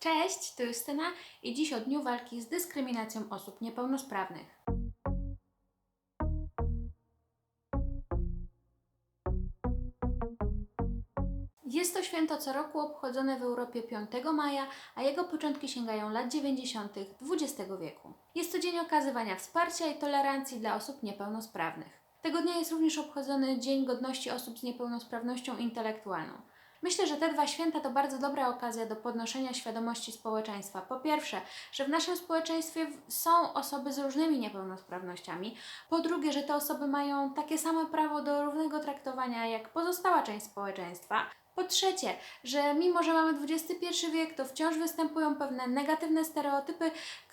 Cześć, to Justyna i dziś o Dniu Walki z Dyskryminacją Osób Niepełnosprawnych. Jest to święto co roku obchodzone w Europie 5 maja, a jego początki sięgają lat 90. XX wieku. Jest to dzień okazywania wsparcia i tolerancji dla osób niepełnosprawnych. Tego dnia jest również obchodzony Dzień Godności Osób z Niepełnosprawnością Intelektualną. Myślę, że te dwa święta to bardzo dobra okazja do podnoszenia świadomości społeczeństwa. Po pierwsze, że w naszym społeczeństwie są osoby z różnymi niepełnosprawnościami. Po drugie, że te osoby mają takie same prawo do równego traktowania jak pozostała część społeczeństwa. Po trzecie, że mimo, że mamy XXI wiek, to wciąż występują pewne negatywne stereotypy,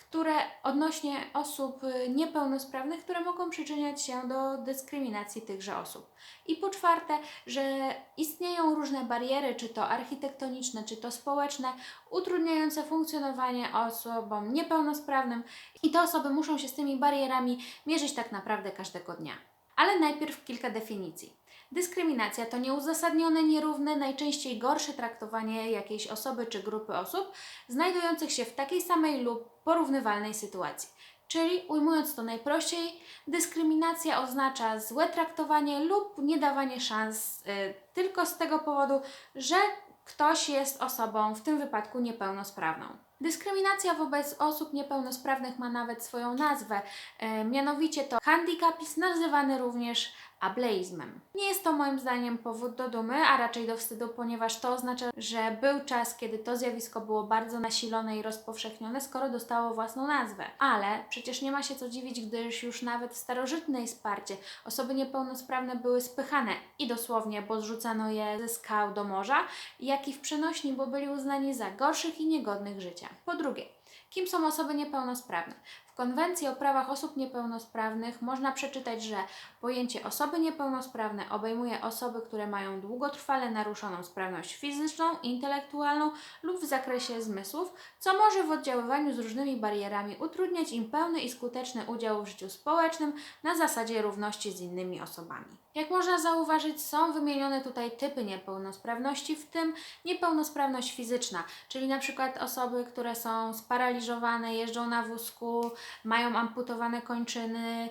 które odnośnie osób y, niepełnosprawnych, które mogą przyczyniać się do dyskryminacji tychże osób. I po czwarte, że istnieją różne bariery, czy to architektoniczne, czy to społeczne, utrudniające funkcjonowanie osobom niepełnosprawnym i te osoby muszą się z tymi barierami mierzyć tak naprawdę każdego dnia. Ale najpierw kilka definicji. Dyskryminacja to nieuzasadnione, nierówne, najczęściej gorsze traktowanie jakiejś osoby czy grupy osób znajdujących się w takiej samej lub porównywalnej sytuacji. Czyli ujmując to najprościej, dyskryminacja oznacza złe traktowanie lub niedawanie szans y, tylko z tego powodu, że ktoś jest osobą, w tym wypadku niepełnosprawną. Dyskryminacja wobec osób niepełnosprawnych ma nawet swoją nazwę, e, mianowicie to handicapizm, nazywany również ableizmem. Nie jest to moim zdaniem powód do dumy, a raczej do wstydu, ponieważ to oznacza, że był czas, kiedy to zjawisko było bardzo nasilone i rozpowszechnione, skoro dostało własną nazwę. Ale przecież nie ma się co dziwić, gdyż już nawet w starożytnej Sparcie osoby niepełnosprawne były spychane i dosłownie, bo zrzucano je ze skał do morza, jak i w przenośni, bo byli uznani za gorszych i niegodnych życia. Po drugie, kim są osoby niepełnosprawne? Konwencji o prawach osób niepełnosprawnych można przeczytać, że pojęcie osoby niepełnosprawne obejmuje osoby, które mają długotrwale naruszoną sprawność fizyczną, intelektualną lub w zakresie zmysłów, co może w oddziaływaniu z różnymi barierami utrudniać im pełny i skuteczny udział w życiu społecznym na zasadzie równości z innymi osobami. Jak można zauważyć, są wymienione tutaj typy niepełnosprawności, w tym niepełnosprawność fizyczna, czyli na przykład osoby, które są sparaliżowane, jeżdżą na wózku, mają amputowane kończyny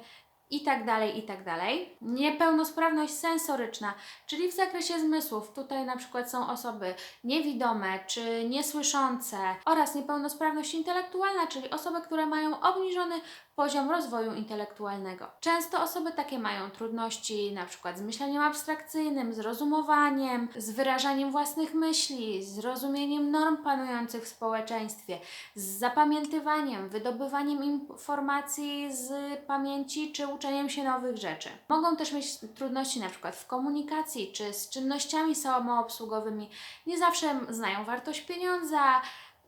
i tak dalej, i tak dalej. Niepełnosprawność sensoryczna, czyli w zakresie zmysłów. Tutaj na przykład są osoby niewidome czy niesłyszące oraz niepełnosprawność intelektualna, czyli osoby, które mają obniżony poziom rozwoju intelektualnego. Często osoby takie mają trudności na przykład z myśleniem abstrakcyjnym, z rozumowaniem, z wyrażaniem własnych myśli, z rozumieniem norm panujących w społeczeństwie, z zapamiętywaniem, wydobywaniem informacji z pamięci czy uczeniem się nowych rzeczy. Mogą też mieć trudności na przykład w komunikacji czy z czynnościami samoobsługowymi. Nie zawsze znają wartość pieniądza,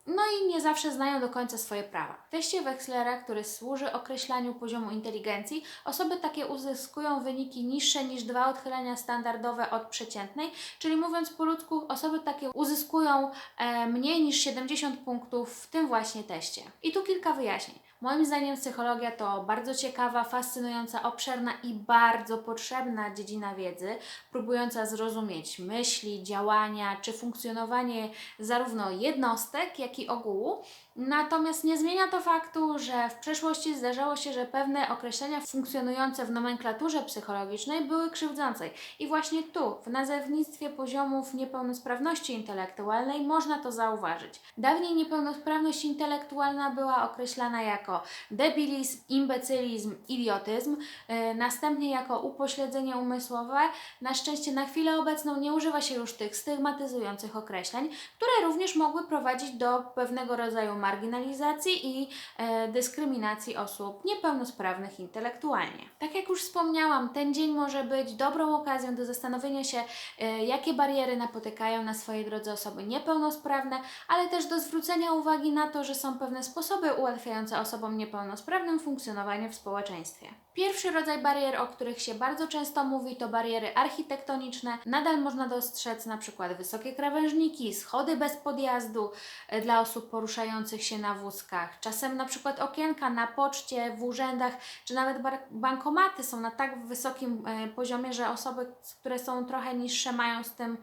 no i nie zawsze znają do końca swoje prawa. W teście Wechslera, który służy określaniu poziomu inteligencji, osoby takie uzyskują wyniki niższe niż dwa odchylenia standardowe od przeciętnej, czyli mówiąc po ludzku, osoby takie uzyskują e, mniej niż 70 punktów w tym właśnie teście. I tu kilka wyjaśnień. Moim zdaniem psychologia to bardzo ciekawa, fascynująca, obszerna i bardzo potrzebna dziedzina wiedzy, próbująca zrozumieć myśli, działania czy funkcjonowanie zarówno jednostek, jak i ogółu. Natomiast nie zmienia to faktu, że w przeszłości zdarzało się, że pewne określenia funkcjonujące w nomenklaturze psychologicznej były krzywdzące. I właśnie tu, w nazewnictwie poziomów niepełnosprawności intelektualnej, można to zauważyć. Dawniej niepełnosprawność intelektualna była określana jako debilizm, imbecylizm, idiotyzm, yy, następnie jako upośledzenie umysłowe. Na szczęście na chwilę obecną nie używa się już tych stygmatyzujących określeń, które również mogły prowadzić do pewnego rodzaju marginalizacji i e, dyskryminacji osób niepełnosprawnych intelektualnie. Tak jak już wspomniałam, ten dzień może być dobrą okazją do zastanowienia się, e, jakie bariery napotykają na swojej drodze osoby niepełnosprawne, ale też do zwrócenia uwagi na to, że są pewne sposoby ułatwiające osobom niepełnosprawnym funkcjonowanie w społeczeństwie. Pierwszy rodzaj barier, o których się bardzo często mówi, to bariery architektoniczne. Nadal można dostrzec na przykład wysokie krawężniki, schody bez podjazdu e, dla osób poruszających się na wózkach. Czasem na przykład okienka na poczcie, w urzędach, czy nawet bankomaty są na tak wysokim e, poziomie, że osoby, które są trochę niższe, mają z tym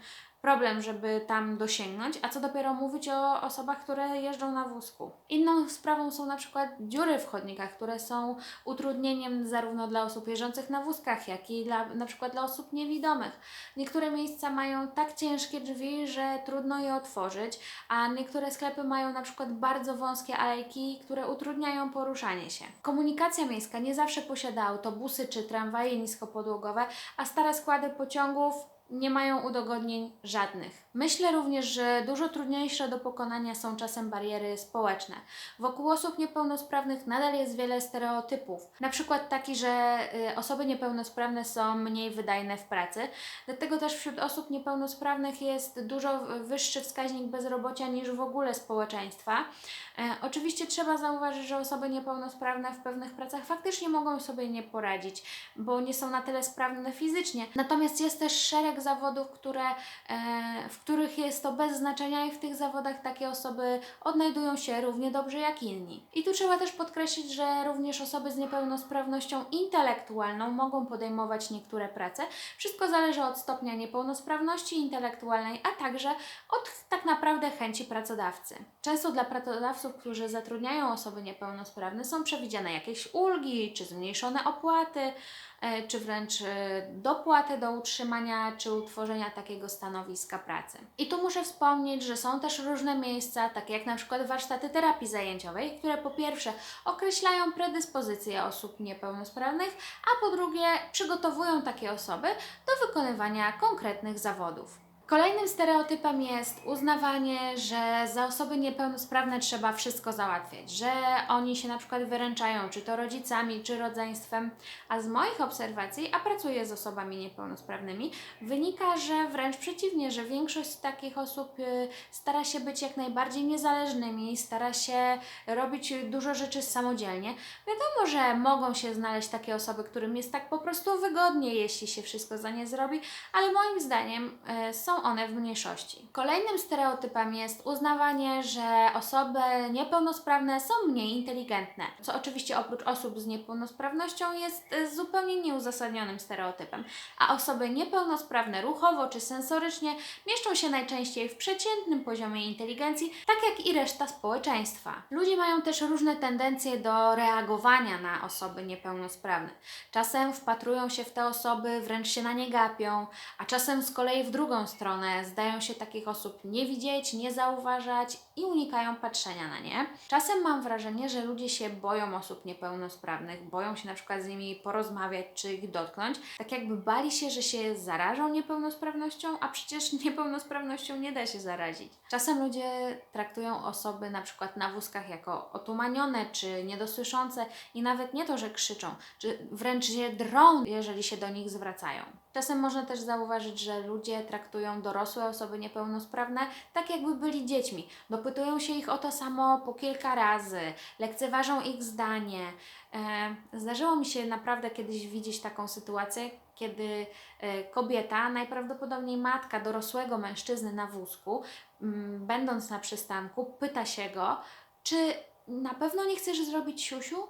problem, żeby tam dosięgnąć, a co dopiero mówić o osobach, które jeżdżą na wózku. Inną sprawą są na przykład dziury w chodnikach, które są utrudnieniem zarówno dla osób jeżdżących na wózkach, jak i dla, na przykład dla osób niewidomych. Niektóre miejsca mają tak ciężkie drzwi, że trudno je otworzyć, a niektóre sklepy mają na przykład bardzo wąskie alejki, które utrudniają poruszanie się. Komunikacja miejska nie zawsze posiada autobusy czy tramwaje niskopodłogowe, a stare składy pociągów nie mają udogodnień żadnych. Myślę również, że dużo trudniejsze do pokonania są czasem bariery społeczne. Wokół osób niepełnosprawnych nadal jest wiele stereotypów. Na przykład taki, że y, osoby niepełnosprawne są mniej wydajne w pracy. Dlatego też wśród osób niepełnosprawnych jest dużo wyższy wskaźnik bezrobocia niż w ogóle społeczeństwa. E, oczywiście trzeba zauważyć, że osoby niepełnosprawne w pewnych pracach faktycznie mogą sobie nie poradzić, bo nie są na tyle sprawne fizycznie. Natomiast jest też szereg zawodów, które, e, w których jest to bez znaczenia i w tych zawodach takie osoby odnajdują się równie dobrze jak inni. I tu trzeba też podkreślić, że również osoby z niepełnosprawnością intelektualną mogą podejmować niektóre prace. Wszystko zależy od stopnia niepełnosprawności intelektualnej, a także od tak naprawdę chęci pracodawcy. Często dla pracodawców, którzy zatrudniają osoby niepełnosprawne, są przewidziane jakieś ulgi czy zmniejszone opłaty, czy wręcz e, dopłaty do utrzymania czy utworzenia takiego stanowiska pracy. I tu muszę wspomnieć, że są też różne miejsca, takie jak na przykład warsztaty terapii zajęciowej, które po pierwsze określają predyspozycje osób niepełnosprawnych, a po drugie przygotowują takie osoby do wykonywania konkretnych zawodów. Kolejnym stereotypem jest uznawanie, że za osoby niepełnosprawne trzeba wszystko załatwiać, że oni się na przykład wyręczają, czy to rodzicami, czy rodzeństwem. A z moich obserwacji, a pracuję z osobami niepełnosprawnymi, wynika, że wręcz przeciwnie, że większość takich osób y, stara się być jak najbardziej niezależnymi, stara się robić dużo rzeczy samodzielnie. Wiadomo, że mogą się znaleźć takie osoby, którym jest tak po prostu wygodnie, jeśli się wszystko za nie zrobi, ale moim zdaniem y, one w mniejszości. Kolejnym stereotypem jest uznawanie, że osoby niepełnosprawne są mniej inteligentne, co oczywiście oprócz osób z niepełnosprawnością jest y, zupełnie nieuzasadnionym stereotypem, a osoby niepełnosprawne ruchowo czy sensorycznie mieszczą się najczęściej w przeciętnym poziomie inteligencji, tak jak i reszta społeczeństwa. Ludzie mają też różne tendencje do reagowania na osoby niepełnosprawne. Czasem wpatrują się w te osoby, wręcz się na nie gapią, a czasem z kolei w drugą stronę zdają się takich osób nie widzieć, nie zauważać i unikają patrzenia na nie. Czasem mam wrażenie, że ludzie się boją osób niepełnosprawnych, boją się na przykład z nimi porozmawiać czy ich dotknąć, tak jakby bali się, że się zarażą niepełnosprawnością, a przecież niepełnosprawnością nie da się zarazić. Czasem ludzie traktują osoby na przykład na wózkach jako otumanione czy niedosłyszące i nawet nie to, że krzyczą, czy wręcz się drą, jeżeli się do nich zwracają. Czasem można też zauważyć, że ludzie traktują dorosłe osoby niepełnosprawne tak, jakby byli dziećmi. Dopytują się ich o to samo po kilka razy, lekceważą ich zdanie. E, zdarzyło mi się naprawdę kiedyś widzieć taką sytuację, kiedy e, kobieta, najprawdopodobniej matka dorosłego mężczyzny na wózku, m, będąc na przystanku, pyta się go, czy na pewno nie chcesz zrobić siusiu?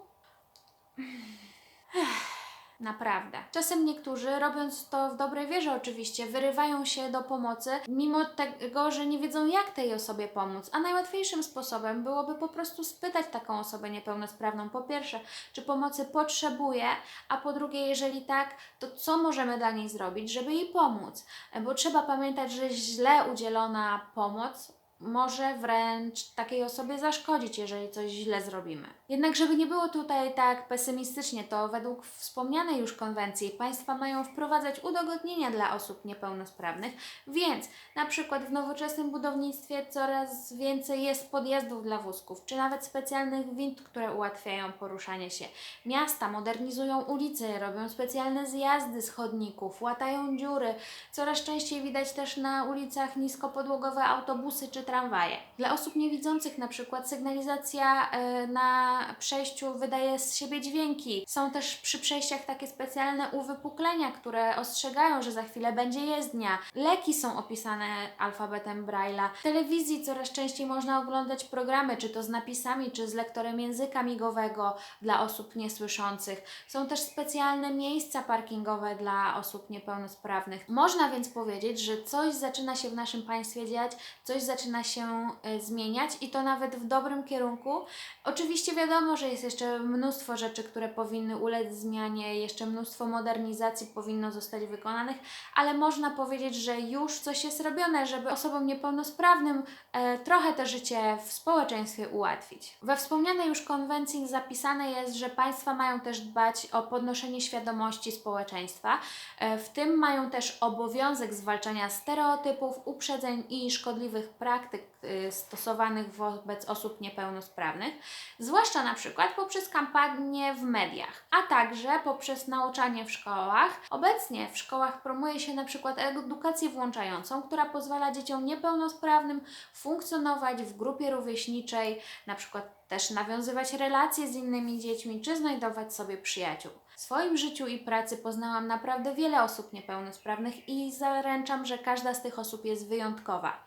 Naprawdę. Czasem niektórzy, robiąc to w dobrej wierze oczywiście, wyrywają się do pomocy, mimo tego, że nie wiedzą, jak tej osobie pomóc. A najłatwiejszym sposobem byłoby po prostu spytać taką osobę niepełnosprawną, po pierwsze, czy pomocy potrzebuje, a po drugie, jeżeli tak, to co możemy dla niej zrobić, żeby jej pomóc. Bo trzeba pamiętać, że źle udzielona pomoc może wręcz takiej osobie zaszkodzić, jeżeli coś źle zrobimy. Jednak, żeby nie było tutaj tak pesymistycznie, to według wspomnianej już konwencji państwa mają wprowadzać udogodnienia dla osób niepełnosprawnych, więc na przykład w nowoczesnym budownictwie coraz więcej jest podjazdów dla wózków, czy nawet specjalnych wind, które ułatwiają poruszanie się. Miasta modernizują ulice, robią specjalne zjazdy z chodników, łatają dziury. Coraz częściej widać też na ulicach niskopodłogowe autobusy czy tramwaje. Dla osób niewidzących na przykład sygnalizacja e, na przejściu wydaje z siebie dźwięki. Są też przy przejściach takie specjalne uwypuklenia, które ostrzegają, że za chwilę będzie jezdnia. Leki są opisane alfabetem Braille'a. W telewizji coraz częściej można oglądać programy, czy to z napisami, czy z lektorem języka migowego dla osób niesłyszących. Są też specjalne miejsca parkingowe dla osób niepełnosprawnych. Można więc powiedzieć, że coś zaczyna się w naszym państwie dziać, coś zaczyna się e, zmieniać i to nawet w dobrym kierunku. Oczywiście wiadomo, że jest jeszcze mnóstwo rzeczy, które powinny ulec zmianie, jeszcze mnóstwo modernizacji powinno zostać wykonanych, ale można powiedzieć, że już coś jest robione, żeby osobom niepełnosprawnym e, trochę to życie w społeczeństwie ułatwić. We wspomnianej już konwencji zapisane jest, że państwa mają też dbać o podnoszenie świadomości społeczeństwa, e, w tym mają też obowiązek zwalczania stereotypów, uprzedzeń i szkodliwych praktyk y, stosowanych wobec osób niepełnosprawnych, zwłaszcza na przykład poprzez kampanie w mediach, a także poprzez nauczanie w szkołach. Obecnie w szkołach promuje się na przykład edukację włączającą, która pozwala dzieciom niepełnosprawnym funkcjonować w grupie rówieśniczej, na przykład też nawiązywać relacje z innymi dziećmi, czy znajdować sobie przyjaciół. W swoim życiu i pracy poznałam naprawdę wiele osób niepełnosprawnych i zaręczam, że każda z tych osób jest wyjątkowa.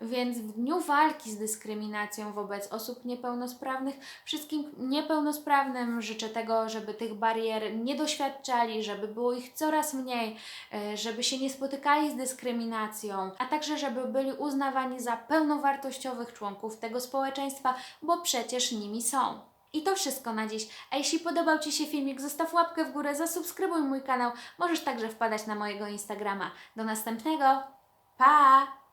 Więc w dniu walki z dyskryminacją wobec osób niepełnosprawnych, wszystkim niepełnosprawnym życzę tego, żeby tych barier nie doświadczali, żeby było ich coraz mniej, e, żeby się nie spotykali z dyskryminacją, a także żeby byli uznawani za pełnowartościowych członków tego społeczeństwa, bo przecież nimi są. I to wszystko na dziś. A jeśli podobał Ci się filmik, zostaw łapkę w górę, zasubskrybuj mój kanał. Możesz także wpadać na mojego Instagrama. Do następnego. Pa!